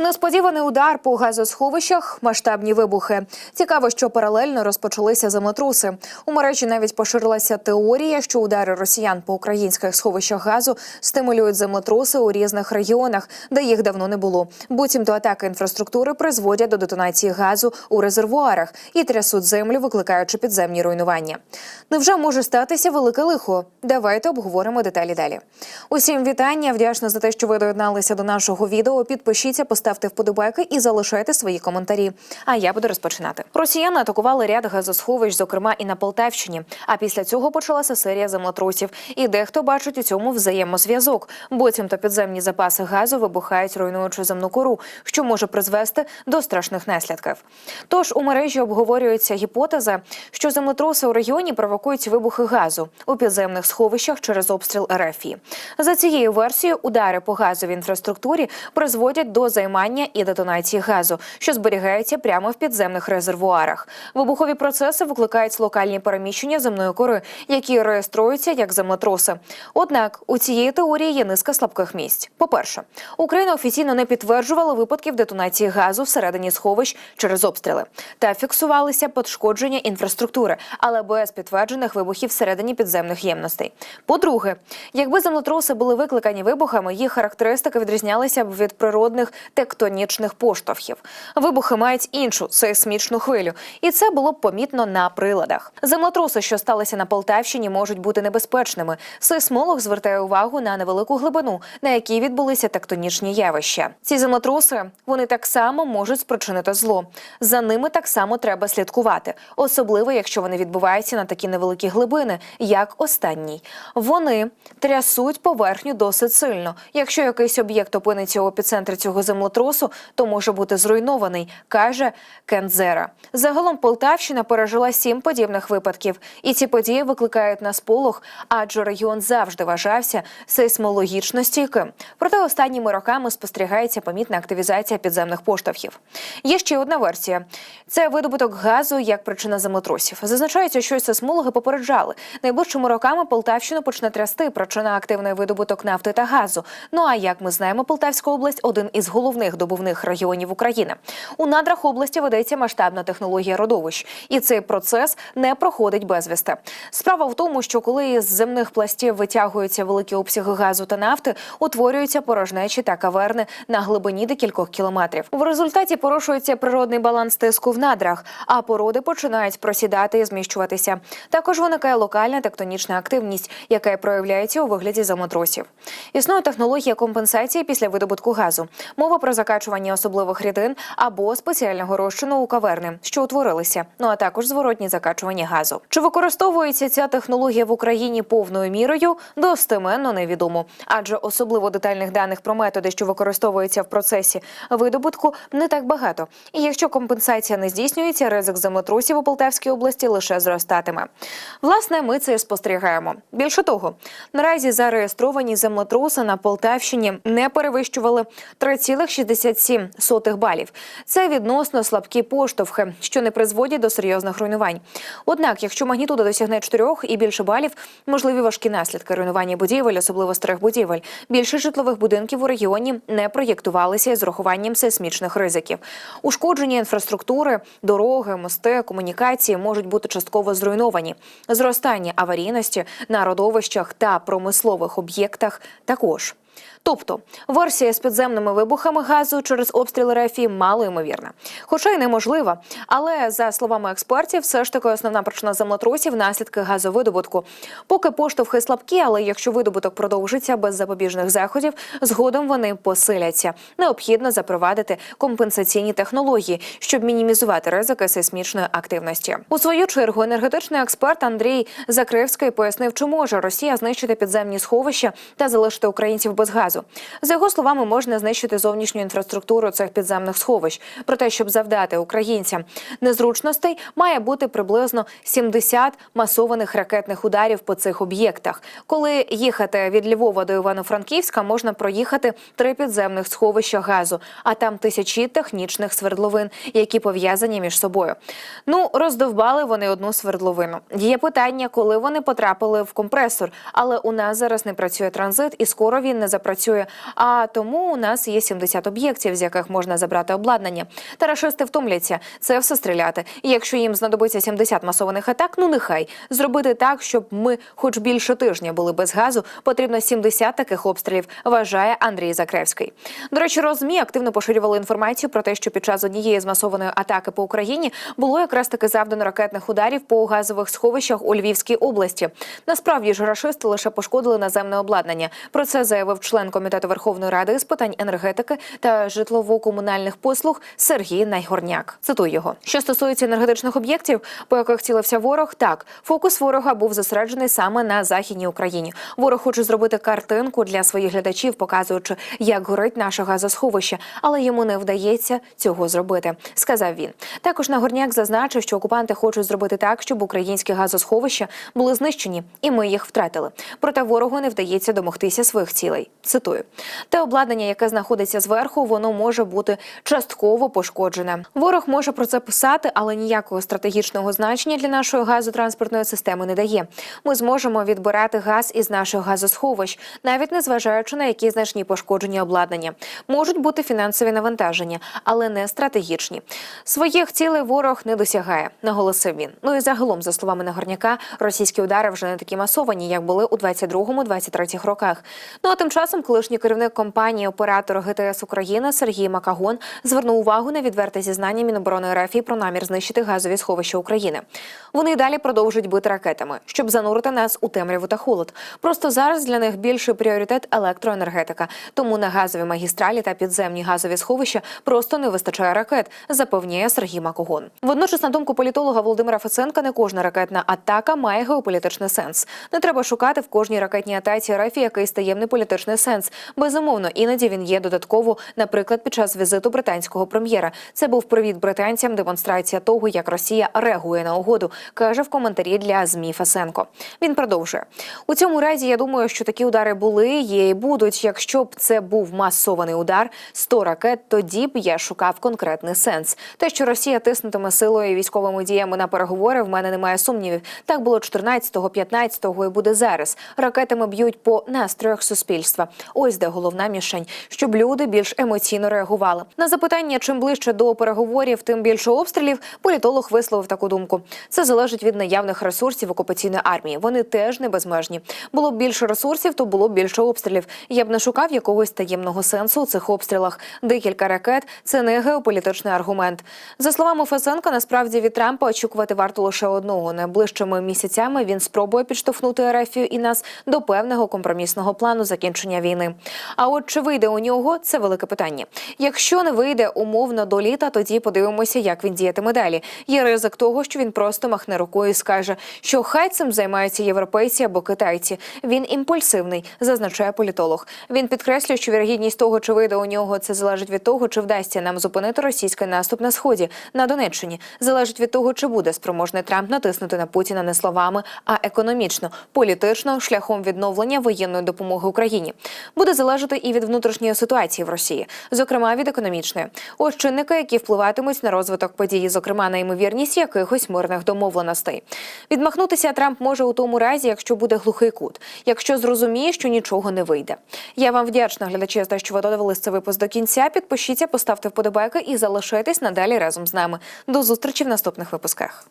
Несподіваний удар по газосховищах, масштабні вибухи. Цікаво, що паралельно розпочалися землетруси. У мережі навіть поширилася теорія, що удари росіян по українських сховищах газу стимулюють землетруси у різних регіонах, де їх давно не було. Буцімто атаки інфраструктури призводять до детонації газу у резервуарах і трясуть землю, викликаючи підземні руйнування. Невже може статися велике лихо? Давайте обговоримо деталі далі. Усім вітання. Вдячна за те, що ви доєдналися до нашого відео. Підпишіться, поставте вподобайки і залишайте свої коментарі. А я буду розпочинати. Росіяни атакували ряд газосховищ, зокрема і на Полтавщині. А після цього почалася серія землетрусів. І дехто бачить у цьому взаємозв'язок. Буцімто підземні запаси газу вибухають, руйнуючи земну кору, що може призвести до страшних наслідків. Тож у мережі обговорюється гіпотеза, що землетруси у регіоні провокують вибухи газу у підземних сховищах через обстріл РФІ. За цією версією, удари по газовій інфраструктурі призводять до займання і детонації газу, що зберігається прямо в підземних резервуарах. Вибухові процеси викликають локальні переміщення земної кори, які реєструються як землетруси. Однак у цієї теорії є низка слабких місць. По-перше, Україна офіційно не підтверджувала випадків детонації газу всередині сховищ через обстріли та фіксувалися пошкодження інфраструктури, але без підтверджених вибухів всередині підземних ємностей. По-друге, якби землетруси були викликані вибухами, їх характеристики відрізнялися б від природних тектонічних поштовхів. Вибухи мають іншу сейсмічну хвилю, і це було б помітно на приладах. Землетруси, що сталися на Полтавщині, можуть бути небезпечними. Сейсмолог звертає увагу на невелику глибину, на якій відбулися тектонічні явища. Ці землетруси вони так само можуть спричинити зло. За ними так само треба слідкувати, особливо якщо вони відбуваються на такі невеликі глибини, як останній. Вони трясуть поверхню досить сильно. Якщо якийсь об'єкт опиниться у епіцентрі цього землетрусу, то може бути зруйнований, каже Кензера. Загалом Полтавщина пережила сім подібних випадків, і ці події викликають на сполох, адже регіон завжди вважався сейсмологічно стійким. Проте останніми роками спостерігається помітна активізація підземних поштовхів. Є ще одна версія: це видобуток газу як причина землетрусів. Зазначається, що сейсмологи попереджали найближчими роками Полтавщину почне трясти. Причина активний видобуток нафти та газу. Ну а як ми знаємо, Полтавська область один із головних добувних регіонів України. У надрах області ведеться масштабна технологія родовищ, і цей процес не проходить безвісти. Справа в тому, що коли із земних пластів витягуються великі обсяги газу та нафти, утворюються порожнечі та каверни на глибині декількох кілометрів. В результаті порушується природний баланс тиску в надрах, а породи починають просідати і зміщуватися. Також виникає локальна тектонічна активність, яка проявляється у вигляді землетрусів. Існує технологія компенсації після видобутку газу. Мова про закачування особливих рідин або спеціального розчину у каверни, що утворилися. Ну а також зворотні закачування газу. Чи використовується ця технологія в Україні повною мірою? Достеменно невідомо, адже особливо детальних даних про методи, що використовуються в процесі видобутку, не так багато. І якщо компенсація не здійснюється, ризик землетрусів у Полтавській області лише зростатиме. Власне, ми це спостерігаємо. Більше того, наразі зареєстровані землетруси на Полтавщині не перевищували 3,67 балів. Це відносно слабкі поштовхи, що не призводять до серйозних руйнувань. Однак, якщо магнітуда досягне 4 і більше балів, можливі важкі наслідки руйнування будівель, особливо старих будівель. Більше житлових будинків у регіоні не проєктувалися із урахуванням сейсмічних ризиків. Ушкодження інфраструктури, дороги, мости, комунікації можуть бути частково зруйновані. Зростання аварійності на родовищах та промислових об'єктах також. Тобто версія з підземними вибухами газу через обстріл РФІ мало ймовірна, хоча й неможлива. Але за словами експертів, все ж таки основна причина землетрусів наслідки газовидобутку. Поки поштовхи слабкі, але якщо видобуток продовжиться без запобіжних заходів, згодом вони посиляться. Необхідно запровадити компенсаційні технології, щоб мінімізувати ризики сейсмічної активності. У свою чергу енергетичний експерт Андрій Закривський пояснив, чи може Росія знищити підземні сховища та залишити українців без газу. За його словами, можна знищити зовнішню інфраструктуру цих підземних сховищ. Проте, щоб завдати українцям незручностей, має бути приблизно 70 масованих ракетних ударів по цих об'єктах. Коли їхати від Львова до Івано-Франківська, можна проїхати три підземних сховища газу, а там тисячі технічних свердловин, які пов'язані між собою. Ну роздовбали вони одну свердловину. Є питання, коли вони потрапили в компресор, але у нас зараз не працює транзит, і скоро він не запрацює працює. А тому у нас є 70 об'єктів, з яких можна забрати обладнання. Та рашисти втомляться це все стріляти. І якщо їм знадобиться 70 масованих атак, ну нехай зробити так, щоб ми, хоч більше тижня, були без газу. Потрібно 70 таких обстрілів. Вважає Андрій Закревський. До речі, розмі активно поширювали інформацію про те, що під час однієї з масованої атаки по Україні було якраз таки завдано ракетних ударів по газових сховищах у Львівській області. Насправді ж рашисти лише пошкодили наземне обладнання. Про це заявив член комітету Верховної Ради з питань енергетики та житлово-комунальних послуг Сергій Найгорняк. Цитую його. Що стосується енергетичних об'єктів, по яких цілився ворог, так фокус ворога був зосереджений саме на західній Україні. Ворог хоче зробити картинку для своїх глядачів, показуючи, як горить наше газосховище, але йому не вдається цього зробити, сказав він. Також Нагорняк зазначив, що окупанти хочуть зробити так, щоб українські газосховища були знищені, і ми їх втратили. Проте ворогу не вдається домогтися своїх цілей. Цитую: те обладнання, яке знаходиться зверху, воно може бути частково пошкоджене. Ворог може про це писати, але ніякого стратегічного значення для нашої газотранспортної системи не дає. Ми зможемо відбирати газ із наших газосховищ, навіть не зважаючи на які значні пошкодження обладнання. Можуть бути фінансові навантаження, але не стратегічні. Своїх цілей ворог не досягає, наголосив він. Ну і загалом, за словами Нагорняка, російські удари вже не такі масовані, як були у 22-23 роках. Ну а тим часом колишній керівник компанії оператор ГТС України Сергій Макагон звернув увагу на відверте зізнання Міноборони РФ про намір знищити газові сховища України. Вони й далі продовжують бити ракетами, щоб занурити нас у темряву та холод. Просто зараз для них більший пріоритет електроенергетика. Тому на газові магістралі та підземні газові сховища просто не вистачає ракет, запевняє Сергій Макогон. Водночас, на думку політолога Володимира Фесенка, не кожна ракетна атака має геополітичний сенс. Не треба шукати в кожній ракетній атаці РФ якийсь таємний політичний сенс. Безумовно, іноді він є додатково, наприклад, під час візиту британського прем'єра. Це був привіт британцям, демонстрація того, як Росія реагує на угоду, каже в коментарі для змі Фесенко. Він продовжує у цьому разі. Я думаю, що такі удари були, є і будуть. Якщо б це був масований удар, 100 ракет, тоді б я шукав конкретний сенс. Те, що Росія тиснутиме силою і військовими діями на переговори, в мене немає сумнівів. Так було 14-го, 15-го і буде зараз. Ракетами б'ють по настроях суспільства. Ось де головна мішень, щоб люди більш емоційно реагували. На запитання, чим ближче до переговорів, тим більше обстрілів. Політолог висловив таку думку. Це залежить від наявних ресурсів окупаційної армії. Вони теж не безмежні. Було б більше ресурсів, то було б більше обстрілів. Я б не шукав якогось таємного сенсу у цих обстрілах. Декілька ракет це не геополітичний аргумент. За словами Фесенка, насправді від Трампа очікувати варто лише одного. Найближчими місяцями він спробує підштовхнути Ерефію і нас до певного компромісного плану закінчення війни. А от чи вийде у нього це велике питання. Якщо не вийде умовно до літа, тоді подивимося, як він діятиме далі. Є ризик того, що він просто махне рукою і скаже, що хай цим займаються європейці або китайці. Він імпульсивний, зазначає політолог. Він підкреслює, що вірогідність того, чи вийде у нього, це залежить від того, чи вдасться нам зупинити російський наступ на сході на Донеччині. Залежить від того, чи буде спроможний Трамп натиснути на Путіна не словами, а економічно, політично, шляхом відновлення воєнної допомоги Україні. Буде залежати і від внутрішньої ситуації в Росії, зокрема від економічної. Ось чинники, які впливатимуть на розвиток події, зокрема на ймовірність якихось мирних домовленостей. Відмахнутися Трамп може у тому разі, якщо буде глухий кут, якщо зрозуміє, що нічого не вийде. Я вам вдячна, глядачі, за те, що ви додивились цей випуск до кінця. Підпишіться, поставте вподобайки і залишайтесь надалі разом з нами. До зустрічі в наступних випусках.